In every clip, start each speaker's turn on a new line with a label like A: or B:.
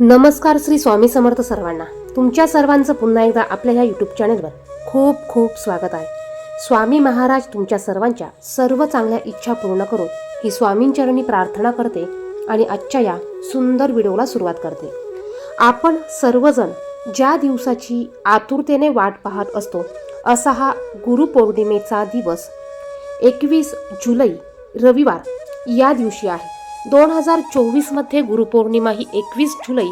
A: नमस्कार श्री स्वामी समर्थ सर्वांना. तुमच्या सर्वांचं पुन्हा एकदा आपल्या ह्या यूट्यूब चॅनलवर खूप खूप स्वागत आहे. स्वामी महाराज तुमच्या सर्वांच्या सर्व चांगल्या इच्छा पूर्ण करून ही स्वामींचरणी प्रार्थना करते आणि आजच्या या सुंदर व्हिडिओला सुरुवात करते. आपण सर्वजण ज्या दिवसाची आतुरतेने वाट पाहत असतो असा हा गुरुपौर्णिमेचा दिवस एकवीस जुलै रविवार या दिवशी आहे. दोन हजार चोवीसमध्ये गुरुपौर्णिमा ही एकवीस जुलै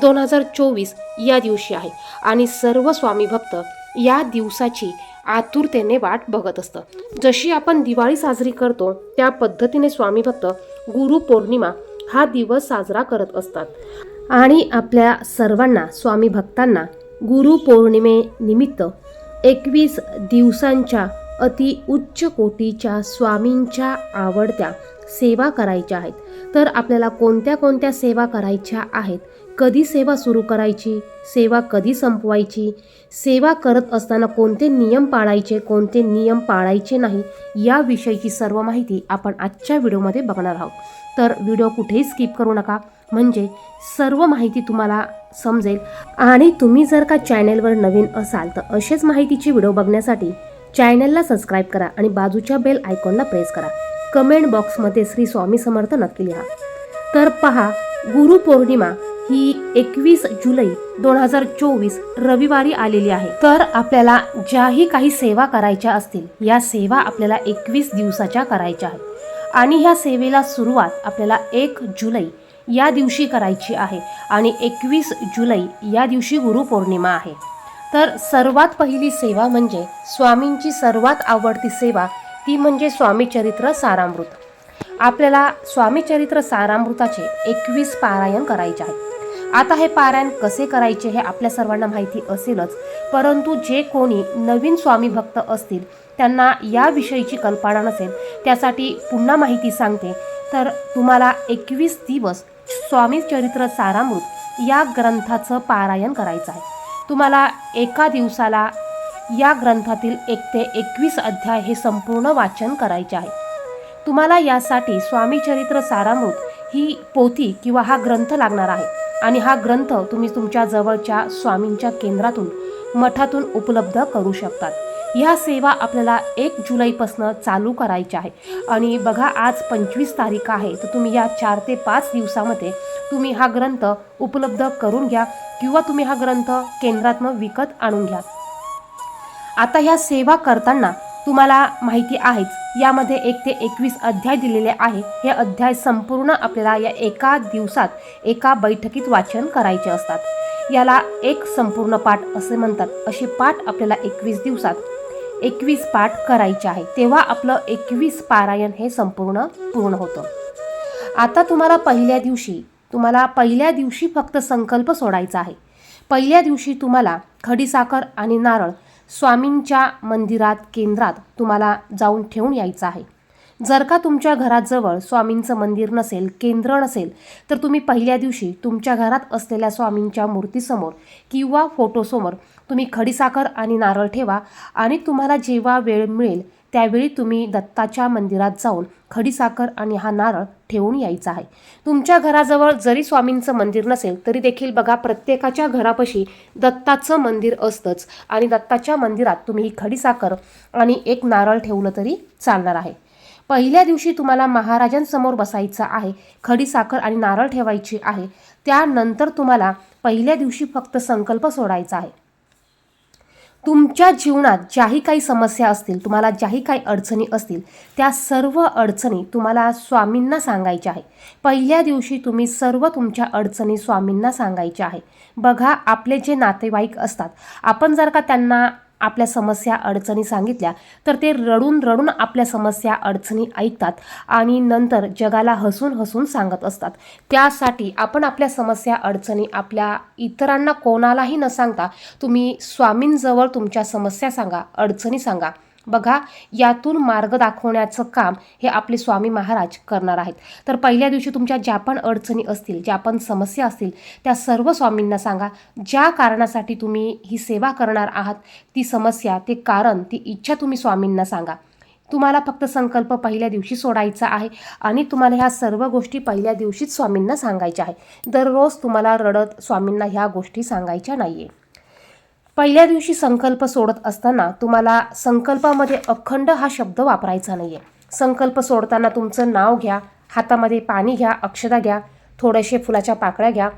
A: दोन हजार चोवीस या दिवशी आहे. आणि सर्व स्वामी भक्त या दिवसाची आतुरतेने वाट बघत असतं. जशी आपण दिवाळी साजरी करतो त्या पद्धतीने स्वामी भक्त गुरुपौर्णिमा हा दिवस साजरा करत असतात. आणि आपल्या सर्वांना स्वामी भक्तांना गुरुपौर्णिमेनिमित्त एकवीस दिवसांच्या अति उच्च कोटीच्या स्वामींच्या आवडत्या सेवा करायच्या आहेत. तर आपल्याला कोणत्या कोणत्या सेवा करायच्या आहेत? कधी सेवा सुरू करायची? सेवा कधी संपवायची? सेवा करत असताना कोणते नियम पाळायचे कोणते नियम पाळायचे नाही याविषयीची सर्व माहिती आपण आजच्या व्हिडिओमध्ये बघणार आहोत. तर व्हिडिओ कुठेही स्किप करू नका. म्हणजे सर्व माहिती तुम्हाला समजेल. आणि तुम्ही जर का चॅनेलवर नवीन असाल तर असेच माहितीचे व्हिडिओ बघण्यासाठी चॅनलला सबस्क्राईब करा आणि बाजूच्या बेल आयकॉनला प्रेस करा. कमेंट बॉक्समध्ये श्री स्वामी समर्थ नक्की लिहा. तर पहा गुरुपौर्णिमा ही एकवीस जुलै दोन हजार चोवीस रविवारी आलेली आहे. तर आपल्याला ज्याही काही सेवा करायच्या असतील या सेवा आपल्याला एकवीस दिवसाच्या करायच्या आहेत. आणि ह्या सेवेला सुरुवात आपल्याला एक जुलै या दिवशी करायची आहे आणि एकवीस जुलै या दिवशी गुरुपौर्णिमा आहे. तर सर्वात पहिली सेवा म्हणजे स्वामींची सर्वात आवडती सेवा ती म्हणजे स्वामी चरित्र सारामृत. आपल्याला स्वामी चरित्र सारामृताचे एकवीस पारायण करायचे आहे. आता हे पारायण कसे करायचे हे आपल्या सर्वांना माहिती असेलच परंतु जे कोणी नवीन स्वामी भक्त असतील त्यांना याविषयीची कल्पना नसेल त्यासाठी पुन्हा माहिती सांगते. तर तुम्हाला एकवीस दिवस स्वामी चरित्र सारामृत या ग्रंथाचं पारायण करायचं आहे. तुम्हाला एका दिवसाला या ग्रंथातील एक ते एकवीस अध्याय हे संपूर्ण वाचन करायचे आहे. तुम्हाला यासाठी स्वामी चरित्र सारामृत ही पोथी किंवा हा ग्रंथ लागणार आहे आणि हा ग्रंथ तुम्ही तुमच्या जवळच्या स्वामींच्या केंद्रातून मठातून उपलब्ध करू शकतात. ह्या सेवा आपल्याला एक जुलैपासनं चालू करायच्या आहे. आणि बघा आज पंचवीस तारीख आहे तर तुम्ही या चार ते पाच दिवसामध्ये तुम्ही हा ग्रंथ उपलब्ध करून घ्या किंवा तुम्ही हा ग्रंथ केंद्रातनं विकत आणून घ्या. आता ह्या सेवा करताना तुम्हाला माहिती आहेच यामध्ये एक ते एकवीस अध्याय दिलेले आहे. हे अध्याय संपूर्ण आपल्याला या एका दिवसात एका बैठकीत वाचन करायचे असतात. याला एक संपूर्ण पाठ असे म्हणतात. असे पाठ आपल्याला एकवीस दिवसात एकवीस पाठ करायचे आहे. तेव्हा आपलं एकवीस पारायण हे संपूर्ण पूर्ण होतं. आता तुम्हाला पहिल्या दिवशी तुम्हाला पहिल्या दिवशी फक्त संकल्प सोडायचा आहे. पहिल्या दिवशी तुम्हाला खडीसाखर आणि नारळ स्वामींच्या मंदिरात केंद्रात तुम्हाला जाऊन ठेवून यायचं आहे. जर का तुमच्या घराजवळ स्वामींचं मंदिर नसेल केंद्र नसेल तर तुम्ही पहिल्या दिवशी तुमच्या घरात असलेल्या स्वामींच्या मूर्तीसमोर किंवा फोटोसमोर तुम्ही खडीसाखर आणि नारळ ठेवा आणि तुम्हाला जेव्हा वेळ मिळेल त्यावेळी तुम्ही दत्ताच्या मंदिरात जाऊन खडीसाखर आणि हा नारळ ठेवून यायचा आहे. तुमच्या घराजवळ जरी स्वामींचं मंदिर नसेल तरी देखील बघा प्रत्येकाच्या घरापाशी दत्ताचं मंदिर असतंच आणि दत्ताच्या मंदिरात तुम्ही ही खडीसाखर आणि एक नारळ ठेवलं तरी चालणार आहे. पहिल्या दिवशी तुम्हाला महाराजांसमोर बसायचं आहे खडीसाखर आणि नारळ ठेवायची आहे. त्यानंतर तुम्हाला पहिल्या दिवशी फक्त संकल्प सोडायचा आहे. तुमच्या जीवनात ज्याही काही समस्या असतील तुम्हाला ज्याही काही अडचणी असतील त्या सर्व अडचणी तुम्हाला स्वामींना सांगायच्या आहे पहिल्या दिवशी तुम्ही सर्व तुमच्या अडचणी स्वामींना सांगायच्या आहे बघा आपले जे नातेवाईक असतात आपण जर का त्यांना आपल्या समस्या अडचणी सांगितल्या तर ते रडून रडून आपल्या समस्या अडचणी ऐकतात आणि नंतर जगाला हसून हसून सांगत असतात. त्यासाठी आपण आपल्या समस्या अडचणी आपल्या इतरांना कोणालाही न सांगता तुम्ही स्वामींजवळ तुमच्या समस्या सांगा अडचणी सांगा. बघा यातून मार्ग दाखवण्याचं काम हे आपले स्वामी महाराज करणार आहेत. तर पहिल्या दिवशी तुमच्या ज्या पण अडचणी असतील ज्या पण समस्या असतील त्या सर्व स्वामींना सांगा. ज्या कारणासाठी तुम्ही ही सेवा करणार आहात ती समस्या ते कारण ती इच्छा तुम्ही स्वामींना सांगा. तुम्हाला फक्त संकल्प पहिल्या दिवशी सोडायचा आहे आणि तुम्हाला ह्या सर्व गोष्टी पहिल्या दिवशीच स्वामींना सांगायच्या आहे दररोज तुम्हाला रडत स्वामींना ह्या गोष्टी सांगायच्या नाही आहे पहिल्या दिवशी संकल्प सोडत असताना तुम्हाला संकल्पामध्ये अखंड हा शब्द वापरायचा नाही आहे संकल्प सोडताना तुमचं नाव घ्या हातामध्ये पाणी घ्या अक्षता घ्या थोडेसे फुलाच्या पाकळ्या घ्या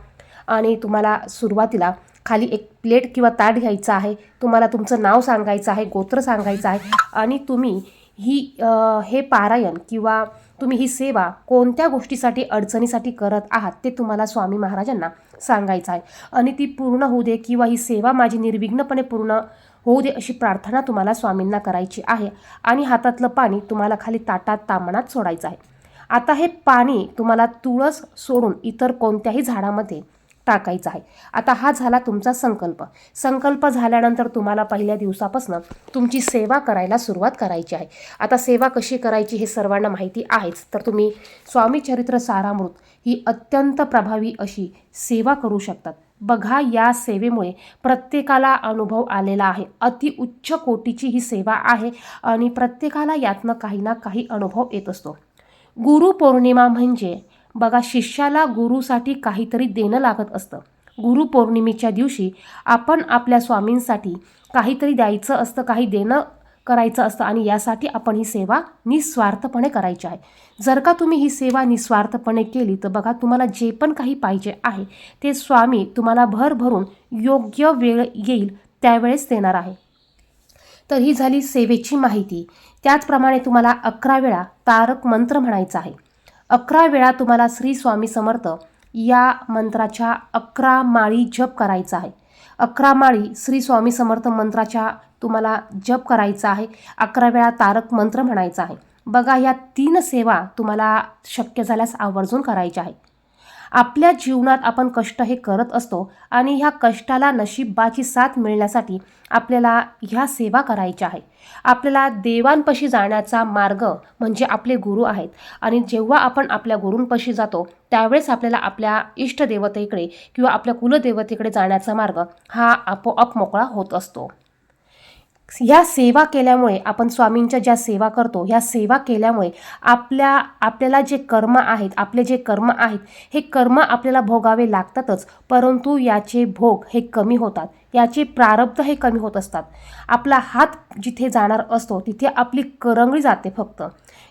A: आणि तुम्हाला सुरुवातीला खाली एक प्लेट किंवा ताट घ्यायचं आहे तुम्हाला तुमचं नाव सांगायचं आहे गोत्र सांगायचं आहे आणि तुम्ही ही आ, हे पारायण किंवा तुम्ही ही सेवा कोणत्या गोष्टीसाठी अडचणीसाठी करत आहात ते तुम्हाला स्वामी महाराजांना सांगायचं आहे. आणि ती पूर्ण होऊ दे किंवा ही सेवा माझी निर्विघ्नपणे पूर्ण होऊ दे अशी प्रार्थना तुम्हाला स्वामींना करायची आहे. आणि हातातलं पाणी तुम्हाला खाली ताटात तामणात सोडायचं आहे. आता हे पाणी तुम्हाला तुळस सोडून इतर कोणत्याही झाडामध्ये टाकायचं आहे. आता हा झाला तुमचा संकल्प. संकल्प झाल्यानंतर तुम्हाला पहिल्या दिवसापासून तुमची सेवा करायला सुरुवात करायची आहे. आता सेवा कशी करायची हे सर्वांना माहिती आहेच. तर तुम्ही स्वामी चरित्र सारामृत ही अत्यंत प्रभावी अशी सेवा करू शकतात. बघा या सेवेमुळे प्रत्येकाला अनुभव आलेला आहे. अति उच्च कोटीची ही सेवा आहे आणि प्रत्येकाला यातनं काही ना काही अनुभव येत असतो. गुरुपौर्णिमा म्हणजे बघा शिष्याला गुरुसाठी काहीतरी देणं लागत असतं. गुरुपौर्णिमेच्या दिवशी आपण आपल्या स्वामींसाठी काहीतरी द्यायचं असतं काही देणं करायचं असतं आणि यासाठी आपण ही सेवा निस्वार्थपणे करायची आहे. जर का तुम्ही ही सेवा निस्वार्थपणे केली तर बघा तुम्हाला जे पण काही पाहिजे आहे ते स्वामी तुम्हाला भर भरून योग्य वेळ येईल त्यावेळेस देणार आहे. तर ही झाली सेवेची माहिती. त्याचप्रमाणे तुम्हाला अकरा वेळा तारक मंत्र म्हणायचा आहे. अकरा वेळा तुम्हाला श्री स्वामी समर्थ या मंत्राच्या अकरा माळी जप करायचा आहे. अकरा माळी श्री स्वामी समर्थ मंत्राच्या तुम्हाला जप करायचा आहे. अकरा वेळा तारक मंत्र म्हणायचा आहे. बघा या तीन सेवा तुम्हाला शक्य झाल्यास आवर्जून करायच्या आहे आपल्या जीवनात आपण कष्ट हे करत असतो आणि ह्या कष्टाला नशिबाची साथ मिळण्यासाठी आपल्याला ह्या सेवा करायच्या आहे आपल्याला देवांपाशी जाण्याचा मार्ग म्हणजे आपले गुरु आहेत. आणि जेव्हा आपण आपल्या गुरूंपाशी जातो त्यावेळेस आपल्याला आपल्या इष्टदेवतेकडे किंवा आपल्या कुलदेवतेकडे जाण्याचा मार्ग हा आपोआप मोकळा होत असतो. ह्या सेवा केल्यामुळे आपण स्वामींच्या ज्या सेवा करतो ह्या सेवा केल्यामुळे आपल्या आपल्याला जे कर्म आहेत आपले जे कर्म आहेत हे कर्म आपल्याला भोगावे लागतातच. परंतु याचे भोग हे कमी होतात. याचे प्रारब्ध हे कमी होत असतात. आपला हात जिथे जाणार असतो तिथे आपली करंगळी जाते फक्त.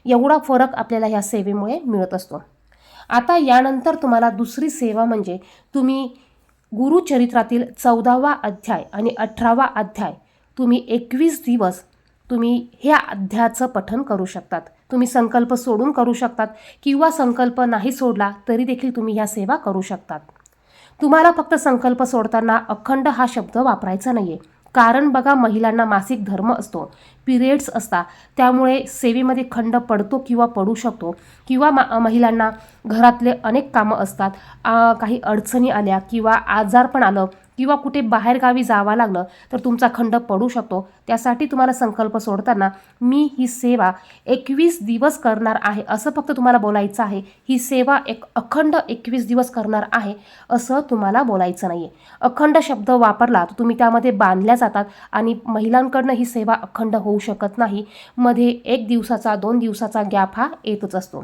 A: एवढा फरक आपल्याला ह्या सेवेमुळे मिळत असतो. आता यानंतर तुम्हाला दुसरी सेवा म्हणजे तुम्ही गुरुचरित्रातील चौदावा अध्याय आणि अठरावा अध्याय तुम्ही एकवीस दिवस तुम्ही ह्या अध्यायाचं पठन करू शकतात. तुम्ही संकल्प सोडून करू शकतात किंवा संकल्प नाही सोडला तरी देखील तुम्ही ह्या सेवा करू शकतात. तुम्हाला फक्त संकल्प सोडताना अखंड हा शब्द वापरायचा नाही आहे कारण बघा महिलांना मासिक धर्म असतो पिरियड्स असतात त्यामुळे सेवेमध्ये खंड पडतो किंवा पडू शकतो किंवा मा महिलांना घरातले अनेक कामं असतात काही अडचणी आल्या किंवा आजार पण आलं किंवा कुठे बाहेरगावी जावं लागलं तर तुमचा खंड पडू शकतो. त्यासाठी तुम्हाला संकल्प सोडताना मी ही सेवा एकवीस दिवस करणार आहे असं फक्त तुम्हाला बोलायचं आहे. ही सेवा एक अखंड एकवीस दिवस करणार आहे असं तुम्हाला बोलायचं नाही आहे अखंड शब्द वापरला तर तुम्ही त्यामध्ये बांधल्या जातात आणि महिलांकडनं ही सेवा अखंड होऊ शकत नाही. मध्ये एक दिवसाचा दोन दिवसाचा गॅप हा येतच असतो.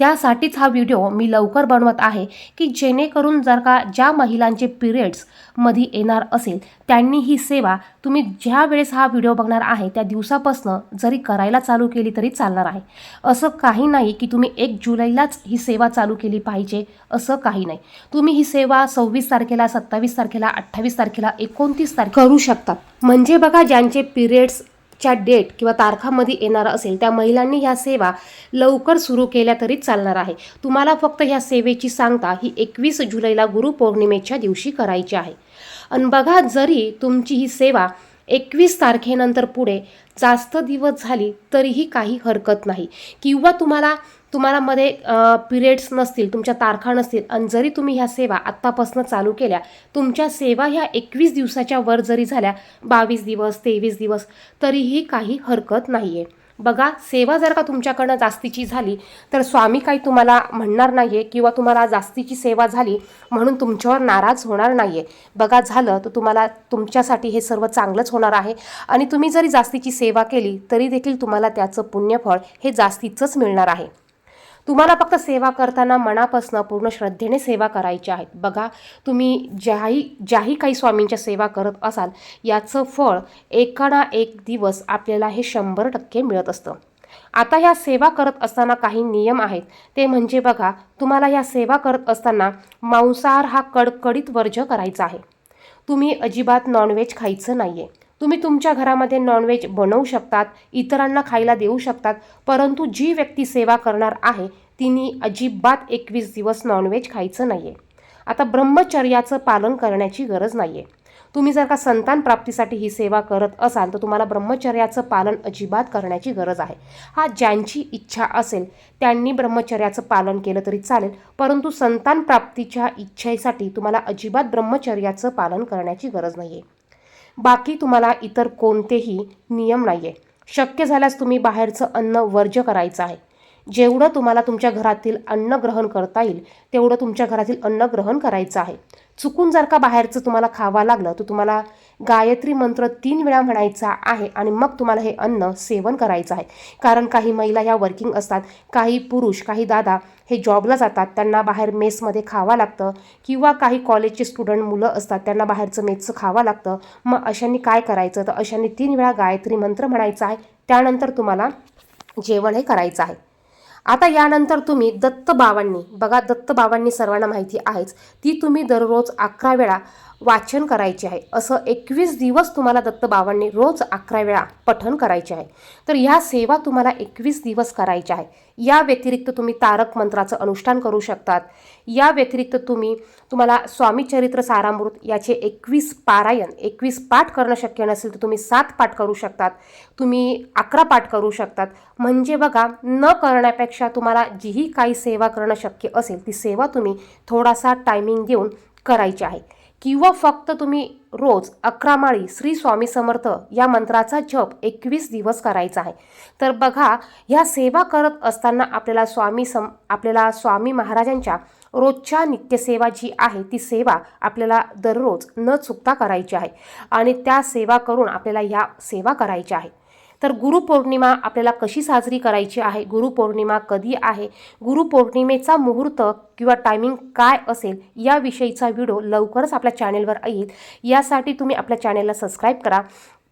A: त्यासाठीच हा व्हिडिओ मी लवकर बनवत आहे की जेणेकरून जर का ज्या महिलांचे पिरियड्समध्ये येणार असेल त्यांनी ही सेवा तुम्ही ज्या वेळेस हा व्हिडिओ बघणार आहे त्या दिवसापासनं जरी करायला चालू केली तरी चालणार आहे. असं काही नाही की तुम्ही एक जुलैलाच ही सेवा चालू केली पाहिजे असं काही नाही. तुम्ही ही सेवा सव्वीस तारखेला सत्तावीस तारखेला अठ्ठावीस तारखेला एकोणतीस तारखे करू शकतात म्हणजे बघा ज्यांचे पिरियड्स च्या डेट किंवा तारखामध्ये येणार असेल त्या महिलांनी ह्या सेवा लवकर सुरू केल्या तरी चालणार आहे. तुम्हाला फक्त ह्या सेवेची सांगता ही एकवीस जुलैला गुरुपौर्णिमेच्या दिवशी करायची आहे. आणि बघा जरी तुमची ही सेवा एकवीस तारखेनंतर पुढे जास्त दिवस झाली तरीही काही हरकत नाही. किंवा तुम्हाला तुम्हाला मध्ये पिरियड्स नसतील तुमच्या तारखा नसतील आणि जरी तुम्ही ह्या सेवा आत्तापासून चालू केल्या तुमच्या सेवा ह्या एकवीस दिवसाच्या वर जरी झाल्या बावीस दिवस तेवीस दिवस तरीही काही हरकत नाही आहे बघा सेवा जर का तुमच्याकडनं जास्तीची झाली तर स्वामी काही तुम्हाला म्हणणार नाही आहे किंवा तुम्हाला जास्तीची सेवा झाली म्हणून तुमच्यावर नाराज होणार नाही आहे बघा झालं तर तुम्हाला तुमच्यासाठी हे सर्व चांगलंच होणार आहे. आणि तुम्ही जरी जास्तीची सेवा केली तरी देखील तुम्हाला त्याचं पुण्यफळ हे जास्तीचंच मिळणार आहे. तुम्हाला फक्त सेवा करताना मनापासून पूर्ण श्रद्धेने सेवा करायची आहेत. बघा तुम्ही ज्याही ज्याही काही स्वामींच्या सेवा करत असाल याचं फळ एका ना एक दिवस आपल्याला हे शंभर टक्के मिळत असतं. आता ह्या सेवा करत असताना काही नियम आहेत. ते म्हणजे बघा तुम्हाला ह्या सेवा करत असताना मांसाहार हा कडकडीत वर्ज करायचा आहे. तुम्ही अजिबात नॉनव्हेज खायचं नाही आहे तुम्ही तुमच्या घरामध्ये नॉनव्हेज बनवू शकतात इतरांना खायला देऊ शकतात परंतु जी व्यक्ती सेवा करणार आहे तिने अजिबात एकवीस दिवस नॉनव्हेज खायचं नाही आहे आता ब्रह्मचर्याचं पालन करण्याची गरज नाही आहे तुम्ही जर का संतान प्राप्तीसाठी ही सेवा करत असाल तर तुम्हाला ब्रह्मचर्याचं पालन अजिबात करण्याची गरज आहे. हा ज्यांची इच्छा असेल त्यांनी ब्रह्मचर्याचं पालन केलं तरी चालेल परंतु संतान प्राप्तीच्या इच्छेसाठी तुम्हाला अजिबात ब्रह्मचर्याचं पालन करण्याची गरज नाही आहे बाकी तुम्हाला इतर कोणतेही नियम नाही आहे शक्य झाल्यास तुम्ही बाहेरचं अन्न वर्ज्य करायचं आहे. जेवढं तुम्हाला तुमच्या घरातील अन्न ग्रहण करता येईल तेवढं तुमच्या घरातील अन्न ग्रहण करायचं आहे. चुकून जर का बाहेरचं तुम्हाला खावं लागलं तर तुम्हाला गायत्री मंत्र तीन वेळा म्हणायचा आहे आणि मग तुम्हाला हे अन्न सेवन करायचं आहे. कारण काही महिला ह्या वर्किंग असतात काही पुरुष काही दादा हे जॉबला जातात त्यांना बाहेर मेसमध्ये खावं लागतं किंवा काही कॉलेजचे स्टुडंट मुलं असतात त्यांना बाहेरचं मेसचं खावं लागतं. मग अशांनी काय करायचं? तर अशांनी तीन वेळा गायत्री मंत्र म्हणायचा आहे. त्यानंतर तुम्हाला जेवण हे करायचं आहे. आता यानंतर तुम्ही दत्त बाबांनी बघा दत्त बाबांनी सर्वांना माहिती आहेच ती तुम्ही दररोज अकरा वेळा वाचन करायचे आहे. असं एकवीस दिवस तुम्हाला दत्त बाबांनी रोज अकरा वेळा पठन करायचे आहे. तर ह्या सेवा तुम्हाला एकवीस दिवस करायच्या आहे. या व्यतिरिक्त तुम्ही तारक मंत्राचं अनुष्ठान करू शकतात. या व्यतिरिक्त तुम्ही तुम्हाला स्वामी चरित्र सारामृत याचे एकवीस पारायण एकवीस पाठ करणं शक्य नसेल तर तुम्ही सात पाठ करू शकतात. तुम्ही अकरा पाठ करू शकतात. म्हणजे बघा न करण्यापेक्षा तुम्हाला जीही काही सेवा करणं शक्य असेल ती सेवा तुम्ही थोडासा टायमिंग देऊन करायची आहे. किंवा फक्त तुम्ही रोज अकरा माळी श्री स्वामी समर्थ या मंत्राचा जप एकवीस दिवस करायचा आहे. तर बघा ह्या सेवा करत असताना आपल्याला स्वामी सम आपल्याला स्वामी महाराजांच्या रोजच्या नित्यसेवा जी आहे ती सेवा आपल्याला दररोज न चुकता करायची आहे. आणि त्या सेवा करून आपल्याला ह्या सेवा करायच्या आहे. तर गुरुपौर्णिमा आपल्याला कशी साजरी करायची आहे? गुरुपौर्णिमा कधी आहे? गुरुपौर्णिमेचा मुहूर्त किंवा टायमिंग काय असेल? याविषयीचा व्हिडिओ लवकरच आपल्या चॅनेलवर येईल. यासाठी तुम्ही आपल्या चॅनेलला सबस्क्राईब करा.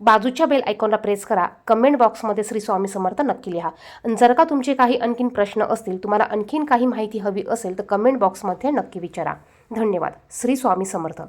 A: बाजूच्या बेल आयकॉनला प्रेस करा. कमेंट बॉक्समध्ये श्री स्वामी समर्थ नक्की लिहा. आणि जर का तुमचे काही आणखीन प्रश्न असतील तुम्हाला आणखीन काही माहिती हवी असेल तर कमेंट बॉक्समध्ये नक्की विचारा. धन्यवाद. श्री स्वामी समर्थ.